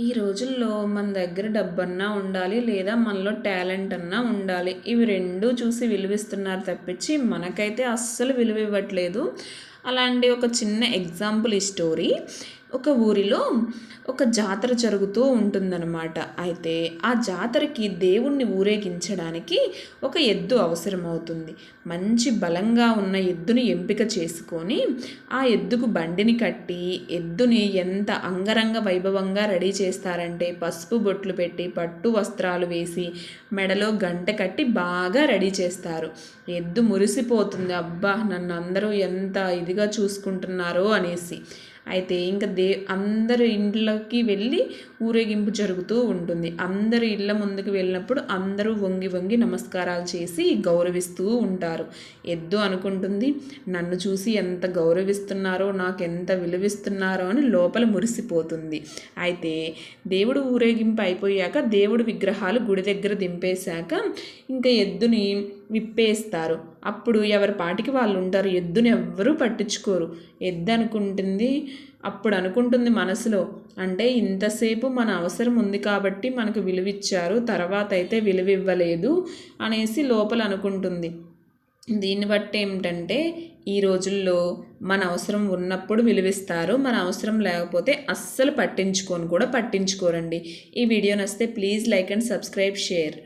ఈ రోజుల్లో మన దగ్గర డబ్బన్నా ఉండాలి లేదా మనలో టాలెంట్ అన్నా ఉండాలి. ఇవి రెండూ చూసి విలువిస్తున్నారు తప్పించి మనకైతే అస్సలు విలువ ఇవ్వట్లేదు అలాంటి ఒక చిన్న ఎగ్జాంపుల్ ఈ స్టోరీ. ఒక ఊరిలో ఒక జాతర జరుగుతూ ఉంటుందన్నమాట. అయితే ఆ జాతరకి దేవుణ్ణి ఊరేగించడానికి ఒక ఎద్దు అవసరమవుతుంది. మంచి బలంగా ఉన్న ఎద్దుని ఎంపిక చేసుకొని ఆ ఎద్దుకు బండిని కట్టి ఎద్దుని ఎంత అంగరంగ వైభవంగా రెడీ చేస్తారంటే పసుపు బొట్లు పెట్టి పట్టు వస్త్రాలు వేసి మెడలో గంట కట్టి బాగా రెడీ చేస్తారు. ఎద్దు మురిసిపోతుంది. అబ్బా నన్ను అందరూ ఎంత ఇది ఇదిగా చూసుకుంటున్నారో అనేసి. అయితే ఇంకా దే అందరి ఇండ్లకి వెళ్ళి ఊరేగింపు జరుగుతూ ఉంటుంది. అందరు ఇళ్ళ ముందుకు వెళ్ళినప్పుడు అందరూ వంగి వంగి నమస్కారాలు చేసి గౌరవిస్తూ ఉంటారు. ఎద్దు అనుకుంటుంది నన్ను చూసి ఎంత గౌరవిస్తున్నారో నాకు ఎంత విలువిస్తున్నారో అని లోపల మురిసిపోతుంది. అయితే దేవుడు ఊరేగింపు అయిపోయాక దేవుడు విగ్రహాలు గుడి దగ్గర దింపేశాక ఇంకా ఎద్దుని విప్పేస్తారు. అప్పుడు ఎవరి పాటికి వాళ్ళు ఉంటారు. ఎద్దుని ఎవ్వరూ పట్టించుకోరు. ఎద్దు అనుకుంటుంది అప్పుడు అనుకుంటుంది మనసులో అంటే ఇంతసేపు మన అవసరం ఉంది కాబట్టి మనకు విలువిచ్చారు తర్వాత అయితే విలువ ఇవ్వలేదు అనేసి లోపల అనుకుంటుంది. దీన్ని బట్టి ఏమిటంటే ఈ రోజుల్లో మన అవసరం ఉన్నప్పుడు విలువిస్తారు మన అవసరం లేకపోతే అస్సలు పట్టించుకొని కూడా పట్టించుకోరండి. ఈ వీడియో నచ్చితే please like and subscribe share.